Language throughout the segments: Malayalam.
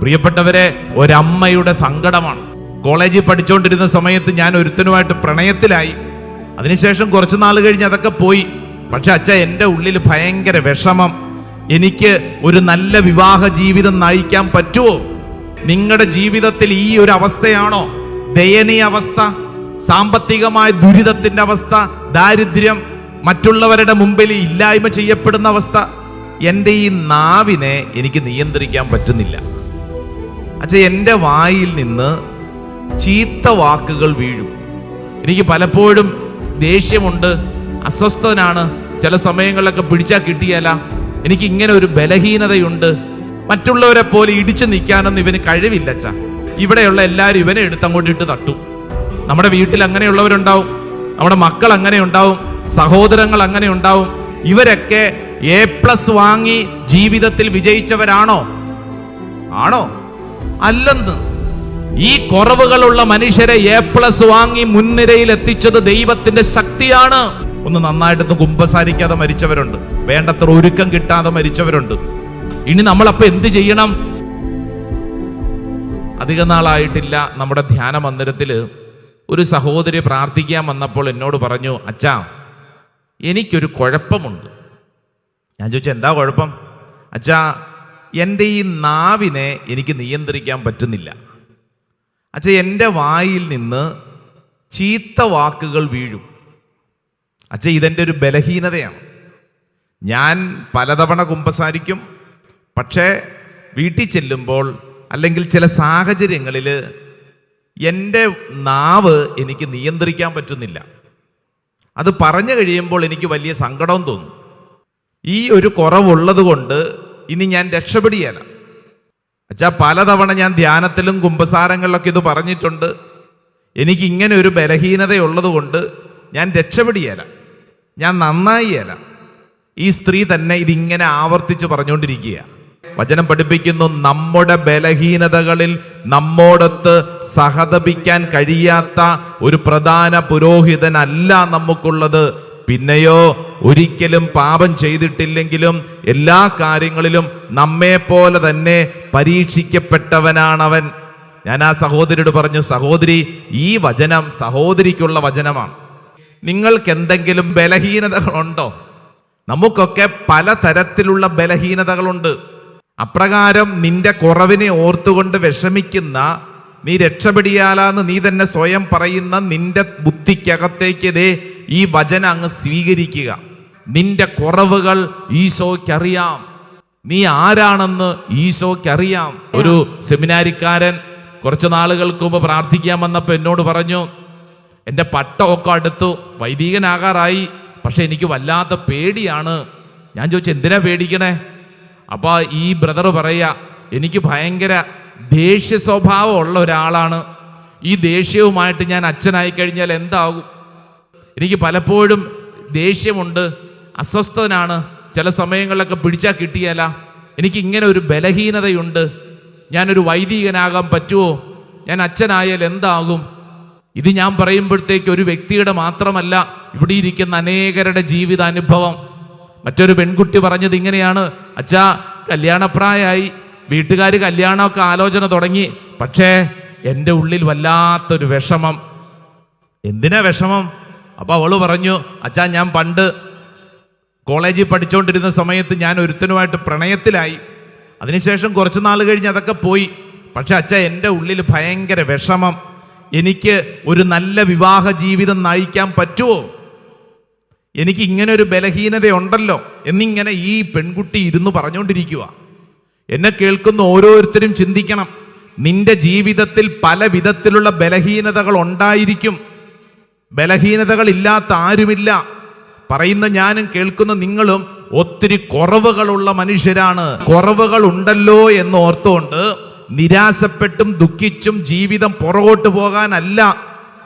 പ്രിയപ്പെട്ടവരെ ഒരമ്മയുടെ സങ്കടമാണ്. കോളേജിൽ പഠിച്ചുകൊണ്ടിരുന്ന സമയത്ത് ഞാൻ ഒരുത്തനുമായിട്ട് പ്രണയത്തിലായി. അതിനുശേഷം കുറച്ച് നാൾ കഴിഞ്ഞ് അതൊക്കെ പോയി. പക്ഷെ അച്ഛ എന്റെ ഉള്ളിൽ ഭയങ്കര വിഷമം. എനിക്ക് ഒരു നല്ല വിവാഹ ജീവിതം നയിക്കാൻ പറ്റുമോ നിങ്ങളുടെ ജീവിതത്തിൽ ഈ ഒരു അവസ്ഥയാണോ? ദയനീയ അവസ്ഥ? സാമ്പത്തികമായ ദുരിതത്തിന്റെ അവസ്ഥ? ദാരിദ്ര്യം? മറ്റുള്ളവരുടെ മുമ്പിൽ ഇല്ലായ്മ ചെയ്യപ്പെടുന്ന അവസ്ഥ? എന്റെ ഈ നാവിനെ എനിക്ക് നിയന്ത്രിക്കാൻ പറ്റുന്നില്ല. അച്ഛ എന്റെ വായിൽ നിന്ന് ചീത്ത വാക്കുകൾ വീഴും. എനിക്ക് പലപ്പോഴും ദേഷ്യമുണ്ട് അസ്വസ്ഥനാണ് ചില സമയങ്ങളിലൊക്കെ പിടിച്ചാൽ കിട്ടിയല്ല എനിക്ക് ഇങ്ങനെ ഒരു ബലഹീനതയുണ്ട്. മറ്റുള്ളവരെ പോലെ ഇടിച്ചു നിൽക്കാനൊന്നും ഇവന് കഴിവില്ല അച്ഛാ. ഇവിടെയുള്ള എല്ലാവരും ഇവനെ എടുത്ത് അങ്ങോട്ട് ഇട്ട് തട്ടു. നമ്മുടെ വീട്ടിൽ അങ്ങനെയുള്ളവരുണ്ടാവും നമ്മുടെ മക്കൾ അങ്ങനെ ഉണ്ടാവും സഹോദരങ്ങൾ അങ്ങനെ ഉണ്ടാവും ഇവരൊക്കെ എ പ്ലസ് വാങ്ങി ജീവിതത്തിൽ വിജയിച്ചവരാണോ? ആണോ? അല്ലെന്ന്. ഈ കുറവുകളുള്ള മനുഷ്യരെ എ പ്ലസ് വാങ്ങി മുൻനിരയിൽ എത്തിച്ചത് ദൈവത്തിന്റെ ശക്തിയാണ്. ഒന്ന് നന്നായിട്ടൊന്ന് കുമ്പസാരിക്കാതെ മരിച്ചവരുണ്ട്. വേണ്ടത്ര ഒരുക്കം കിട്ടാതെ മരിച്ചവരുണ്ട്. ഇനി നമ്മളപ്പോ എന്ത് ചെയ്യണം? അധിക നാളായിട്ടില്ല നമ്മുടെ ധ്യാന മന്ദിരത്തിൽ. ഒരു സഹോദരി പ്രാർത്ഥിക്കാൻ വന്നപ്പോൾ എന്നോട് പറഞ്ഞു അച്ഛാ എനിക്കൊരു കുഴപ്പമുണ്ട്. ഞാൻ ചോദിച്ചു എന്താ കുഴപ്പം? അച്ഛാ എന്റെ ഈ നാവിനെ എനിക്ക് നിയന്ത്രിക്കാൻ പറ്റുന്നില്ല. അച്ഛ എന്റെ വായിൽ നിന്ന് ചീത്ത വാക്കുകൾ വീഴും. അച്ഛ ഇതെന്റെ ഒരു ബലഹീനതയാണ്. ഞാൻ പലതവണ കുമ്പസാരിക്കും പക്ഷേ വീട്ടിൽ ചെല്ലുമ്പോൾ അല്ലെങ്കിൽ ചില സാഹചര്യങ്ങളിൽ എന്റെ നാവ് എനിക്ക് നിയന്ത്രിക്കാൻ പറ്റുന്നില്ല. അത് പറഞ്ഞു കഴിയുമ്പോൾ എനിക്ക് വലിയ സങ്കടം തോന്നും. ഈ ഒരു കുറവുള്ളത് കൊണ്ട് ഇനി ഞാൻ രക്ഷപ്പെടുകയല്ല അച്ഛാ പലതവണ ഞാൻ ധ്യാനത്തിലും കുമ്പസാരങ്ങളിലൊക്കെ ഇത് പറഞ്ഞിട്ടുണ്ട്. എനിക്ക് ഇങ്ങനെ ഒരു ബലഹീനതയുള്ളത് കൊണ്ട് ഞാൻ രക്ഷപ്പെടുകയല്ല ഞാൻ നന്നായിയല്ല ഈ സ്ത്രീ തന്നെ ഇതിങ്ങനെ ആവർത്തിച്ച് പറഞ്ഞുകൊണ്ടിരിക്കുക വചനം പഠിപ്പിക്കുന്നു നമ്മുടെ ബലഹീനതകളിൽ നമ്മോടൊത്ത് സഹതപിക്കാൻ കഴിയാത്ത ഒരു പ്രധാന പുരോഹിതനല്ല നമുക്കുള്ളത് പിന്നെയോ ഒരിക്കലും പാപം ചെയ്തിട്ടില്ലെങ്കിലും എല്ലാ കാര്യങ്ങളിലും നമ്മെ പോലെ തന്നെ പരീക്ഷിക്കപ്പെട്ടവനാണവൻ. ഞാൻ ആ സഹോദരിയോട് പറഞ്ഞു സഹോദരി ഈ വചനം സഹോദരിക്കുള്ള വചനമാണ്. നിങ്ങൾക്ക് എന്തെങ്കിലും ബലഹീനതകളുണ്ടോ? നമുക്കൊക്കെ പലതരത്തിലുള്ള ബലഹീനതകളുണ്ട്. അപ്രകാരം നിന്റെ കുറവിനെ ഓർത്തുകൊണ്ട് വിഷമിക്കുന്ന നീ രക്ഷപ്പെടിയാലാന്ന് നീ തന്നെ സ്വയം പറയുന്ന നിന്റെ ബുദ്ധിക്കകത്തേക്ക് ഈ വചന അങ്ങ് സ്വീകരിക്കുക. നിന്റെ കുറവുകൾ ഈശോയ്ക്കറിയാം. നീ ആരാണെന്ന് ഈശോയ്ക്കറിയാം. ഒരു സെമിനാരിക്കാരൻ കുറച്ച് നാളുകൾക്ക് മുമ്പ് പ്രാർത്ഥിക്കാൻ വന്നപ്പോൾ എന്നോട് പറഞ്ഞു എന്റെ പട്ടമൊക്കെ അടുത്തു വൈദികനാകാറായി പക്ഷെ എനിക്ക് വല്ലാത്ത പേടിയാണ്. ഞാൻ ചോദിച്ചു എന്തിനാ പേടിക്കണേ? അപ്പോൾ ഈ ബ്രദർ പറയുക എനിക്ക് ഭയങ്കര ദേഷ്യ സ്വഭാവമുള്ള ഒരാളാണ്. ഈ ദേഷ്യവുമായിട്ട് ഞാൻ അച്ഛനായി കഴിഞ്ഞാൽ എന്താകും? എനിക്ക് പലപ്പോഴും ദേഷ്യമുണ്ട് അസ്വസ്ഥനാണ് ചില സമയങ്ങളിലൊക്കെ പിടിച്ചാൽ കിട്ടിയല്ല എനിക്ക് ഇങ്ങനെ ഒരു ബലഹീനതയുണ്ട്. ഞാനൊരു വൈദികനാകാൻ പറ്റുമോ ഞാൻ അച്ഛനായാൽ എന്താകും? ഇത് ഞാൻ പറയുമ്പോഴത്തേക്ക് ഒരു വ്യക്തിയുടെ മാത്രമല്ല ഇവിടെ ഇരിക്കുന്ന അനേകരുടെ ജീവിത അനുഭവം മറ്റൊരു പെൺകുട്ടി പറഞ്ഞത് ഇങ്ങനെയാണ്. അച്ഛാ കല്യാണപ്രായമായി വീട്ടുകാർ കല്യാണമൊക്കെ ആലോചന തുടങ്ങി. പക്ഷേ എന്റെ ഉള്ളിൽ വല്ലാത്തൊരു വിഷമം. എന്തിനാ വിഷമം? അപ്പൊ അവൾ പറഞ്ഞു അച്ഛാ ഞാൻ പണ്ട് കോളേജിൽ പഠിച്ചുകൊണ്ടിരുന്ന സമയത്ത് ഞാൻ ഒരുത്തനുമായിട്ട് പ്രണയത്തിലായി. അതിനുശേഷം കുറച്ച് നാൾ കഴിഞ്ഞ് അതൊക്കെ പോയി. പക്ഷെ അച്ഛ എന്റെ ഉള്ളിൽ ഭയങ്കര വിഷമം. എനിക്ക് ഒരു നല്ല വിവാഹ ജീവിതം നയിക്കാൻ പറ്റുമോ എനിക്ക് ഇങ്ങനെ ഒരു ബലഹീനതയുണ്ടല്ലോ എന്നിങ്ങനെ ഈ പെൺകുട്ടി ഇരുന്ന് പറഞ്ഞുകൊണ്ടിരിക്കുക എന്നെ കേൾക്കുന്ന ഓരോരുത്തരും ചിന്തിക്കണം. നിന്റെ ജീവിതത്തിൽ പല വിധത്തിലുള്ള ബലഹീനതകൾ ഉണ്ടായിരിക്കും. ബലഹീനതകൾ ഇല്ലാത്ത ആരുമില്ല. പറയുന്ന ഞാനും കേൾക്കുന്ന നിങ്ങളും ഒത്തിരി കുറവുകളുള്ള മനുഷ്യരാണ്. കുറവുകൾ ഉണ്ടല്ലോ എന്ന് ഓർത്തുകൊണ്ട് നിരാശപ്പെട്ടും ദുഃഖിച്ചും ജീവിതം പുറകോട്ട് പോകാനല്ല.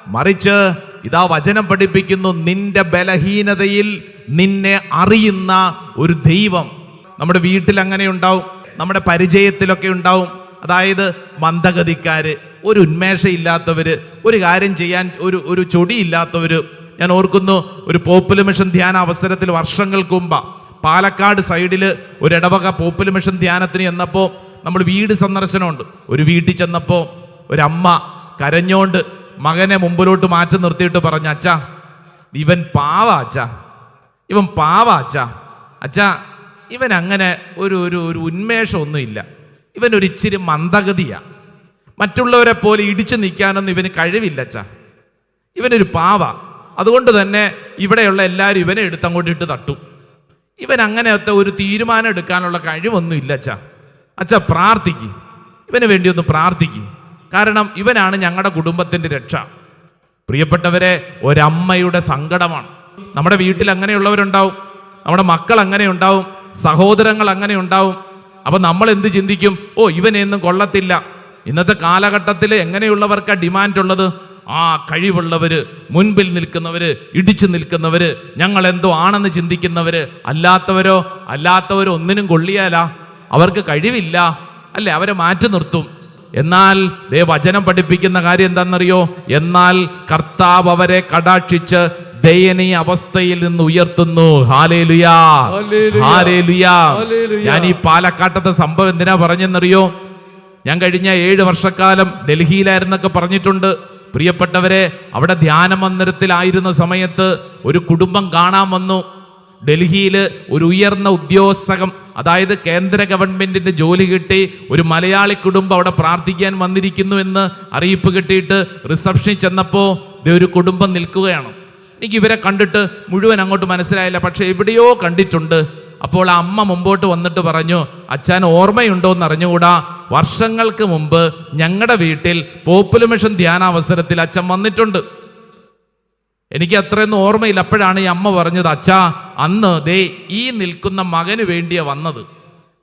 മറിച്ച് ഇതാ വചനം പഠിപ്പിക്കുന്നു നിന്റെ ബലഹീനതയിൽ നിന്നെ അറിയുന്ന ഒരു ദൈവം നമ്മുടെ വീട്ടിൽ അങ്ങനെ ഉണ്ടാവും നമ്മുടെ പരിചയത്തിലൊക്കെ ഉണ്ടാവും അതായത് മന്ദഗതിക്കാര് ഒരു ഉന്മേഷമില്ലാത്തവര് ഒരു കാര്യം ചെയ്യാൻ ഒരു ഒരു ചൊടിയില്ലാത്തവര്. ഞാൻ ഓർക്കുന്നു ഒരു പോപ്പുലർ മിഷൻ ധ്യാന അവസരത്തിൽ വർഷങ്ങൾക്ക് മുമ്പ് പാലക്കാട് സൈഡിൽ ഒരു ഇടവക പോപ്പുലർ മിഷൻ ധ്യാനത്തിന് ചെന്നപ്പോൾ നമ്മൾ വീട് സന്ദർശനമുണ്ട്. ഒരു വീട്ടിൽ ചെന്നപ്പോൾ ഒരമ്മ കരഞ്ഞോണ്ട് മകനെ മുമ്പിലോട്ട് മാറ്റി നിർത്തിയിട്ട് പറഞ്ഞു അച്ഛാ ഇവൻ പാവ അച്ഛാ. ഇവൻ പാവ അച്ഛാ. അച്ഛാ ഇവൻ അങ്ങനെ ഒരു ഒരു ഒരു ഉന്മേഷമൊന്നുമില്ല. ഇവൻ മന്ദഗതിയാണ് മറ്റുള്ളവരെ പോലെ ഇടിച്ചു നിൽക്കാനൊന്നും ഇവന് കഴിവില്ല അച്ഛാ ഇവനൊരു പാവ. അതുകൊണ്ട് തന്നെ ഇവിടെയുള്ള എല്ലാവരും ഇവനെ എടുത്ത് അങ്ങോട്ട് ഇട്ട് തട്ടു. ഇവൻ അങ്ങനത്തെ ഒരു തീരുമാനം എടുക്കാനുള്ള കഴിവൊന്നും ഇല്ല അച്ഛാ അച്ഛാ പ്രാർത്ഥിക്ക്. ഇവന് വേണ്ടി ഒന്ന് പ്രാർത്ഥിക്ക്. കാരണം ഇവനാണ് ഞങ്ങളുടെ കുടുംബത്തിന്റെ രക്ഷ. പ്രിയപ്പെട്ടവരെ ഒരമ്മയുടെ സങ്കടമാണ്. നമ്മുടെ വീട്ടിൽ അങ്ങനെയുള്ളവരുണ്ടാവും. നമ്മുടെ മക്കൾ അങ്ങനെ ഉണ്ടാവും സഹോദരങ്ങൾ അങ്ങനെ ഉണ്ടാവും അപ്പൊ നമ്മൾ എന്ത് ചിന്തിക്കും? ഓ ഇവനെയൊന്നും കൊള്ളത്തില്ല. ഇന്നത്തെ കാലഘട്ടത്തിൽ എങ്ങനെയുള്ളവർക്കാ ഡിമാൻഡ് ഉള്ളത്? ആ കഴിവുള്ളവര് മുൻപിൽ നിൽക്കുന്നവര് ഇടിച്ചു നിൽക്കുന്നവര് ഞങ്ങൾ എന്തോ ആണെന്ന് ചിന്തിക്കുന്നവര് അല്ലാത്തവരോ? അല്ലാത്തവരോ ഒന്നിനും കൊള്ളിയാലാ. അവർക്ക് കഴിവില്ല. അല്ലെ? അവരെ മാറ്റി നിർത്തും. എന്നാൽ ദേ വചനം പഠിപ്പിക്കുന്ന കാര്യം എന്താണെന്നറിയോ എന്നാൽ കർത്താവ് അവരെ കടാക്ഷിച്ച് ദയനീയ അവസ്ഥയിൽ നിന്ന് ഉയർത്തുന്നു. ഹാലേലുയാ. ഹാലേലുയാ. ഞാൻ ഈ പാലക്കാട്ടത്തെ സംഭവം എന്തിനാ പറഞ്ഞെന്നറിയോ? ഞാൻ കഴിഞ്ഞ ഏഴ് വർഷക്കാലം ഡൽഹിയിലായിരുന്നൊക്കെ പറഞ്ഞിട്ടുണ്ട്. പ്രിയപ്പെട്ടവരെ അവിടെ ധ്യാന മന്ദിരത്തിലായിരുന്ന സമയത്ത് ഒരു കുടുംബം കാണാൻ വന്നു. ഡൽഹിയിൽ ഒരു ഉയർന്ന ഉദ്യോഗസ്ഥകം അതായത് കേന്ദ്ര ഗവൺമെന്റിന്റെ ജോലി കിട്ടി. ഒരു മലയാളി കുടുംബം അവിടെ പ്രാർത്ഥിക്കാൻ വന്നിരിക്കുന്നു എന്ന് അറിയിപ്പ് കിട്ടിയിട്ട് റിസപ്ഷനിൽ ചെന്നപ്പോൾ ഒരു കുടുംബം നിൽക്കുകയാണ്. എനിക്ക് ഇവരെ കണ്ടിട്ട് മുഴുവൻ അങ്ങോട്ട് മനസ്സിലായില്ല. പക്ഷെ എവിടെയോ കണ്ടിട്ടുണ്ട്. അപ്പോൾ ആ അമ്മ മുമ്പോട്ട് വന്നിട്ട് പറഞ്ഞു അച്ഛൻ ഓർമ്മയുണ്ടോ എന്ന് അറിഞ്ഞുകൂടാ. വർഷങ്ങൾക്ക് മുമ്പ് ഞങ്ങളുടെ വീട്ടിൽ പോപ്പുലർ മിഷൻ ധ്യാനാവസരത്തിൽ അച്ഛൻ വന്നിട്ടുണ്ട്. എനിക്ക് അത്രയൊന്നും ഓർമ്മയില്ല. അപ്പോഴാണ് ഈ അമ്മ പറഞ്ഞത് അച്ഛാ അന്ന് ദേ ഈ നിൽക്കുന്ന മകന് വേണ്ടിയാ വന്നത്.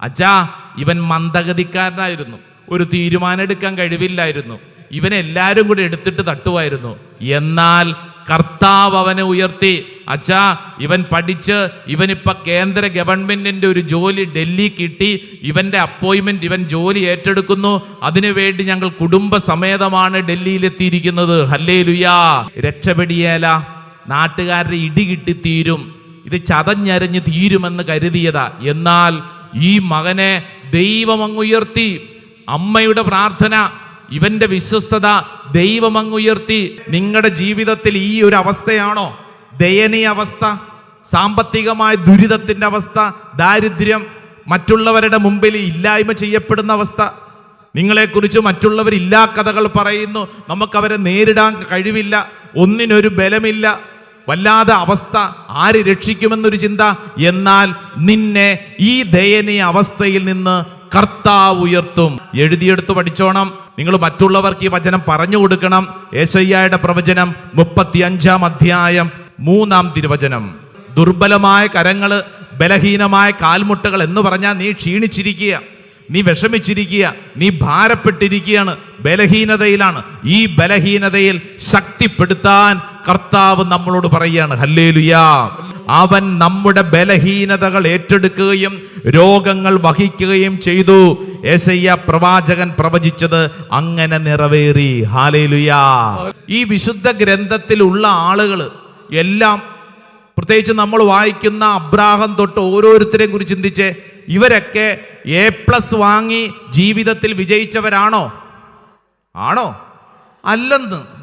അച്ഛാ ഇവൻ മന്ദഗതിക്കാരനായിരുന്നു. ഒരു തീരുമാനം എടുക്കാൻ കഴിവില്ലായിരുന്നു. ഇവനെ എല്ലാവരും കൂടി എടുത്തിട്ട് തട്ടുമായിരുന്നു. എന്നാൽ കർത്താവ് അവനെ ഉയർത്തി അച്ഛാ ഇവൻ പഠിച്ച് ഇവനിപ്പോൾ കേന്ദ്ര ഗവൺമെന്റിന്റെ ഒരു ജോലി ഡൽഹി കിട്ടി ഇവന്റെ അപ്പോയിന്റ്മെന്റ് ഇവൻ ജോലി ഏറ്റെടുക്കുന്നു അതിനുവേണ്ടി ഞങ്ങൾ കുടുംബസമേതമാണ് ഡൽഹിയിലെത്തിയിരിക്കുന്നത്. ഹല്ലേ ലുയാ രക്ഷപ്പെടിയേല നാട്ടുകാരുടെ ഇടി കിട്ടി തീരും ഇത് ചതഞ്ഞരഞ്ഞ് തീരുമെന്ന് കരുതിയതാ. എന്നാൽ ഈ മകനെ ദൈവം അങ്ങുയർത്തി അമ്മയുടെ പ്രാർത്ഥന ഇവന്റെ വിശ്വസ്തത ദൈവം അങ്ങുയർത്തി നിങ്ങളുടെ ജീവിതത്തിൽ ഈ ഒരു അവസ്ഥയാണോ? ദയനീയ അവസ്ഥ സാമ്പത്തികമായ ദുരിതത്തിന്റെ അവസ്ഥ ദാരിദ്ര്യം മറ്റുള്ളവരുടെ മുമ്പിൽ ഇല്ലായ്മ ചെയ്യപ്പെടുന്ന അവസ്ഥ. നിങ്ങളെക്കുറിച്ച് മറ്റുള്ളവർ ഇല്ലാ കഥകൾ പറയുന്നു. നമുക്കവരെ നേരിടാൻ കഴിവില്ല ഒന്നിനൊരു ബലമില്ല. വല്ലാതെ അവസ്ഥ ആര് രക്ഷിക്കുമെന്നൊരു ചിന്ത. എന്നാൽ നിന്നെ ഈ ദയനീയ അവസ്ഥയിൽ നിന്ന് കർത്താവ് ഉയർത്തും. എഴുതിയെടുത്ത് പഠിച്ചോണം. നിങ്ങൾ മറ്റുള്ളവർക്ക് ഈ വചനം പറഞ്ഞു കൊടുക്കണം. ഏശയ്യായുടെ പ്രവചനം മുപ്പത്തി അഞ്ചാം അധ്യായം മൂന്നാം തിരുവചനം. ദുർബലമായ കരങ്ങൾ ബലഹീനമായ കാൽമുട്ടകൾ എന്ന് പറഞ്ഞാൽ നീ ക്ഷീണിച്ചിരിക്കുക. നീ വിഷമിച്ചിരിക്കുക. നീ ഭാരപ്പെട്ടിരിക്കുകയാണ്. ബലഹീനതയിലാണ്. ഈ ബലഹീനതയിൽ ശക്തിപ്പെടുത്താൻ കർത്താവ് നമ്മളോട് പറയുകയാണ്. ഹല്ലേലുയാ. അവൻ നമ്മുടെ ബലഹീനതകൾ ഏറ്റെടുക്കുകയും രോഗങ്ങൾ വഹിക്കുകയും ചെയ്തു. ഏസയ്യ പ്രവാചകൻ പ്രവചിച്ചത് അങ്ങനെ നിറവേറി. ഹാലേലുയാ. ഈ വിശുദ്ധ ഗ്രന്ഥത്തിലുള്ള ആളുകൾ എല്ലാം പ്രത്യേകിച്ച് നമ്മൾ വായിക്കുന്ന അബ്രാഹം തൊട്ട് ഓരോരുത്തരെയും കുറിച്ച് ചിന്തിച്ച് ഇവരൊക്കെ എ പ്ലസ് വാങ്ങി ജീവിതത്തിൽ വിജയിച്ചവരാണോ? ആണോ? അല്ലെന്ന്.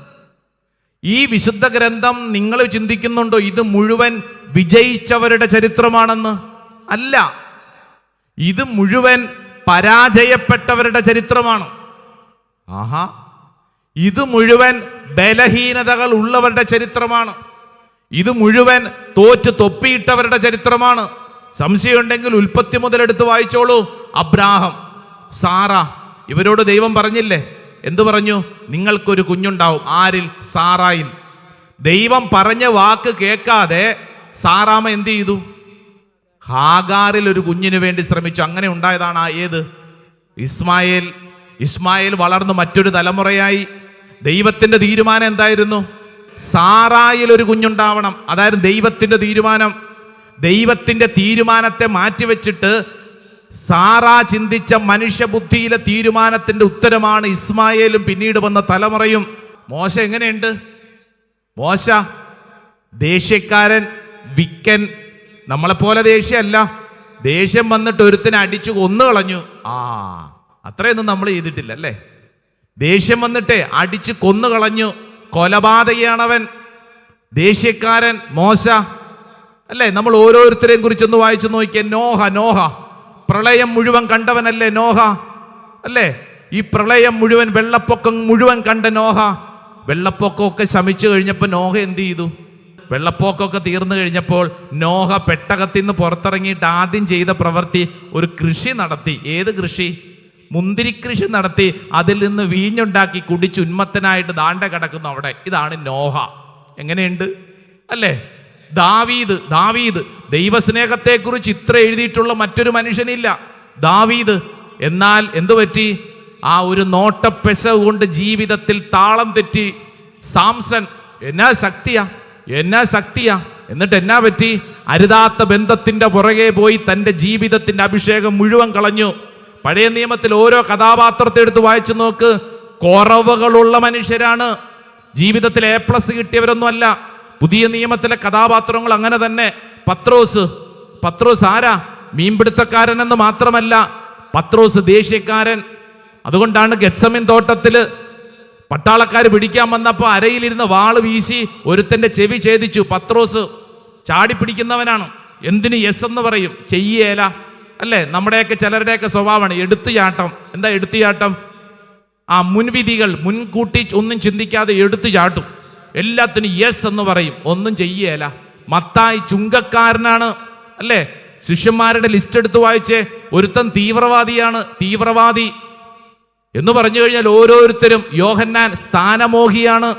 ഈ വിശുദ്ധ ഗ്രന്ഥം നിങ്ങൾ ചിന്തിക്കുന്നുണ്ടോ? ഇത് മുഴുവൻ വിജയിച്ചവരുടെ ചരിത്രമാണെന്ന്? അല്ല. ഇത് മുഴുവൻ പരാജയപ്പെട്ടവരുടെ ചരിത്രമാണ്. ആഹാ. ഇത് മുഴുവൻ ബലഹീനതകൾ ഉള്ളവരുടെ ചരിത്രമാണ്. ഇത് മുഴുവൻ തോറ്റ് തൊപ്പിയിട്ടവരുടെ ചരിത്രമാണ്. സംശയമുണ്ടെങ്കിൽ ഉൽപ്പത്തി മുതലെടുത്ത് വായിച്ചോളൂ. അബ്രാഹം സാറ ഇവരോട് ദൈവം പറഞ്ഞില്ലേ? എന്തു പറഞ്ഞു? നിങ്ങൾക്കൊരു കുഞ്ഞുണ്ടാവും ആരിൽ? സാറായിൽ. ദൈവം പറഞ്ഞ വാക്ക് കേൾക്കാതെ സാറാമ എന്ത് ചെയ്തു? ഹാഗാറിൽ ഒരു കുഞ്ഞിന് വേണ്ടി ശ്രമിച്ചു. അങ്ങനെ ഉണ്ടായതാണ് ആ ഏത്? ഇസ്മായേൽ. ഇസ്മായേൽ വളർന്ന് മറ്റൊരു തലമുറയായി. ദൈവത്തിന്റെ തീരുമാനം എന്തായിരുന്നു? സാറായിൽ ഒരു കുഞ്ഞുണ്ടാവണം. അതായിരുന്നു ദൈവത്തിന്റെ തീരുമാനം. ദൈവത്തിന്റെ തീരുമാനത്തെ മാറ്റിവെച്ചിട്ട് സാറാ ചിന്തിച്ച മനുഷ്യബുദ്ധിയിലെ തീരുമാനത്തിന്റെ ഉത്തരമാണ് ഇസ്മായേലും പിന്നീട് വന്ന തലമുറയും. മോശ എങ്ങനെയുണ്ട്? മോശ ദേഷ്യക്കാരൻ വിക്കൻ നമ്മളെപ്പോലെ ദേഷ്യമല്ല. ദേഷ്യം വന്നിട്ട് ഒരുത്തിനെ അടിച്ചു കൊന്നു കളഞ്ഞു. ആ അത്രയൊന്നും നമ്മൾ ചെയ്തിട്ടില്ല അല്ലേ? ദേഷ്യം വന്നിട്ടേ അടിച്ച് കൊന്നുകളഞ്ഞു കൊലപാതകയാണവൻ ദേഷ്യക്കാരൻ മോശ. അല്ലേ? നമ്മൾ ഓരോരുത്തരെയും കുറിച്ചൊന്ന് വായിച്ചു നോക്കിയ. നോഹ നോഹ. പ്രളയം മുഴുവൻ കണ്ടവനല്ലേ നോഹ? അല്ലേ? ഈ പ്രളയം മുഴുവൻ വെള്ളപ്പൊക്കം മുഴുവൻ കണ്ട നോഹ. വെള്ളപ്പൊക്കമൊക്കെ ശമിച്ചു കഴിഞ്ഞപ്പോൾ നോഹ എന്ത് ചെയ്തു? വെള്ളപ്പൊക്കമൊക്കെ തീർന്നു കഴിഞ്ഞപ്പോൾ നോഹ പെട്ടകത്തിൽ നിന്ന് പുറത്തിറങ്ങിയിട്ട് ആദ്യം ചെയ്ത പ്രവൃത്തി ഒരു കൃഷി നടത്തി. ഏത് കൃഷി? മുന്തിരി കൃഷി നടത്തി. അതിൽ നിന്ന് വീഞ്ഞുണ്ടാക്കി കുടിച്ച് ഉന്മത്തനായിട്ട് ദാണ്ട കിടക്കുന്നു അവിടെ. ഇതാണ് നോഹ. എങ്ങനെയുണ്ട്? അല്ലേ? ദാവീദ് ദാവീദ് ദൈവസ്നേഹത്തെക്കുറിച്ച് ഇത്ര എഴുതിയിട്ടുള്ള മറ്റൊരു മനുഷ്യനില്ല. ദാവീദ് എന്നാൽ എന്തു പറ്റി? ആ ഒരു നോട്ടപ്പെശ കൊണ്ട് ജീവിതത്തിൽ താളം തെറ്റി. സാംസൺ എന്നാ ശക്തിയാ? എന്നാ ശക്തിയാ? എന്നിട്ട് എന്നാ പറ്റി? അരുതാത്ത ബന്ധത്തിന്റെ പുറകെ പോയി തന്റെ ജീവിതത്തിന്റെ അഭിഷേകം മുഴുവൻ കളഞ്ഞു. പഴയ നിയമത്തിൽ ഓരോ കഥാപാത്രത്തെ എടുത്ത് വായിച്ചു നോക്ക്. കുറവുകളുള്ള മനുഷ്യരാണ്. ജീവിതത്തിൽ എ പ്ലസ് കിട്ടിയവരൊന്നും അല്ല പുതിയ നിയമത്തിലെ കഥാപാത്രങ്ങൾ അങ്ങനെ തന്നെ. പത്രോസ്. പത്രോസ് ആരാ? മീൻപിടുത്തക്കാരൻ എന്ന് മാത്രമല്ല പത്രോസ് ദേഷ്യക്കാരൻ അതുകൊണ്ടാണ് ഗത്സമിൻ തോട്ടത്തിൽ പട്ടാളക്കാർ പിടിക്കാൻ വന്നപ്പോൾ അരയിലിരുന്ന് വാൾ വീശി ഒരുത്തന്റെ ചെവി ഛേദിച്ചു. പത്രോസ് ചാടി പിടിക്കുന്നവനാണ്. എന്തിന് യെസ് എന്ന് പറയും? ചെയ്യേല. അല്ലേ? നമ്മുടെയൊക്കെ ചിലരുടെയൊക്കെ സ്വഭാവമാണ്. എടുത്തുചാട്ടം. എന്താ എടുത്തുചാട്ടം? ആ മുൻവിധികൾ മുൻകൂട്ടി ഒന്നും ചിന്തിക്കാതെ എടുത്തു ചാട്ടും എല്ലാത്തിനും യെസ് എന്ന് പറയും. ഒന്നും ചെയ്യേല. മത്തായി ചുങ്കക്കാരനാണ്. അല്ലേ? ശിഷ്യന്മാരുടെ ലിസ്റ്റ് എടുത്ത് വായിച്ചേ. ഒരുത്തൻ തീവ്രവാദിയാണ്. തീവ്രവാദി. എന്ന് പറഞ്ഞു കഴിഞ്ഞാൽ ഓരോരുത്തരും യോഹന്നാൻ സ്ഥാനമോഹിയാണ്.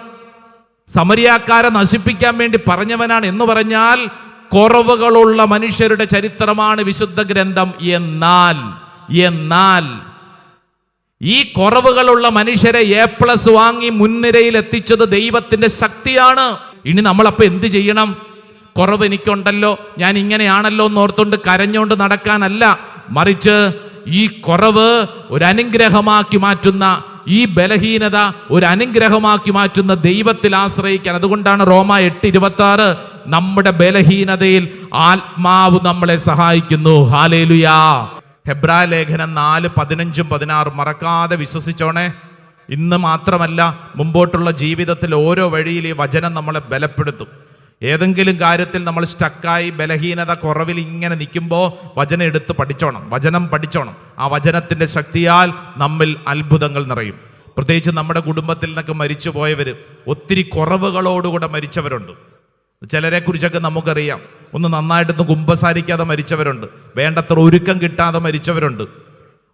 സമരിയാക്കാരെ നശിപ്പിക്കാൻ വേണ്ടി പറഞ്ഞവനാണ് എന്ന് പറഞ്ഞാൽ കുറവുകളുള്ള മനുഷ്യരുടെ ചരിത്രമാണ് വിശുദ്ധ ഗ്രന്ഥം. എന്നാൽ എന്നാൽ ഈ കുറവുകളുള്ള മനുഷ്യരെ എ പ്ലസ് വാങ്ങി മുൻനിരയിൽ എത്തിച്ചത് ദൈവത്തിന്റെ ശക്തിയാണ്. ഇനി നമ്മളപ്പോൾ എന്ത് ചെയ്യണം? കുറവ് എനിക്കുണ്ടല്ലോ ഞാൻ ഇങ്ങനെയാണല്ലോ എന്ന് ഓർത്തുകൊണ്ട് കരഞ്ഞുകൊണ്ട് നടക്കാനല്ല. മറിച്ച് ഈ കുറവ് ഒരു അനുഗ്രഹമാക്കി മാറ്റുന്ന ഈ ബലഹീനത ഒരു അനുഗ്രഹമാക്കി മാറ്റുന്ന ദൈവത്തിൽ ആശ്രയിക്കാൻ. അതുകൊണ്ടാണ് റോമ എട്ട് ഇരുപത്തി ആറ് നമ്മുടെ ബലഹീനതയിൽ ആത്മാവ് നമ്മളെ സഹായിക്കുന്നു. ഹാലേലുയാ ഹെബ്രാ ലേഖനം നാല് പതിനഞ്ചും പതിനാറും മറക്കാതെ വിശ്വസിച്ചോണേ. ഇന്ന് മാത്രമല്ല മുമ്പോട്ടുള്ള ജീവിതത്തിൽ ഓരോ വഴിയിൽ ഈ വചനം നമ്മളെ ബലപ്പെടുത്തും. ഏതെങ്കിലും കാര്യത്തിൽ നമ്മൾ സ്റ്റക്കായി ബലഹീനത കുറവിൽ ഇങ്ങനെ നിൽക്കുമ്പോൾ വചനം എടുത്ത് പഠിച്ചോണം. വചനം പഠിച്ചോണം. ആ വചനത്തിന്റെ ശക്തിയാൽ നമ്മിൽ അത്ഭുതങ്ങൾ നിറയും. പ്രത്യേകിച്ച് നമ്മുടെ കുടുംബത്തിൽ നിന്നൊക്കെ മരിച്ചു പോയവർ ഒത്തിരി കുറവുകളോടുകൂടെ മരിച്ചവരുണ്ട്. ചിലരെക്കുറിച്ചൊക്കെ നമുക്കറിയാം. ഒന്ന് നന്നായിട്ടൊന്ന് കുമ്പസാരിക്കാതെ മരിച്ചവരുണ്ട്. വേണ്ടത്ര ഒരുക്കം കിട്ടാതെ മരിച്ചവരുണ്ട്.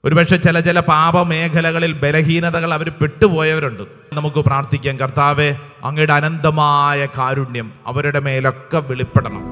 ഒരുപക്ഷെ ചില ചില പാപമേഖലകളിൽ ബലഹീനതകൾ അവർ പെട്ടുപോയവരുണ്ട്. നമുക്ക് പ്രാർത്ഥിക്കാം കർത്താവെ അങ്ങയുടെ അനന്തമായ കാരുണ്യം അവരുടെ മേലൊക്കെ വെളിപ്പെടണം.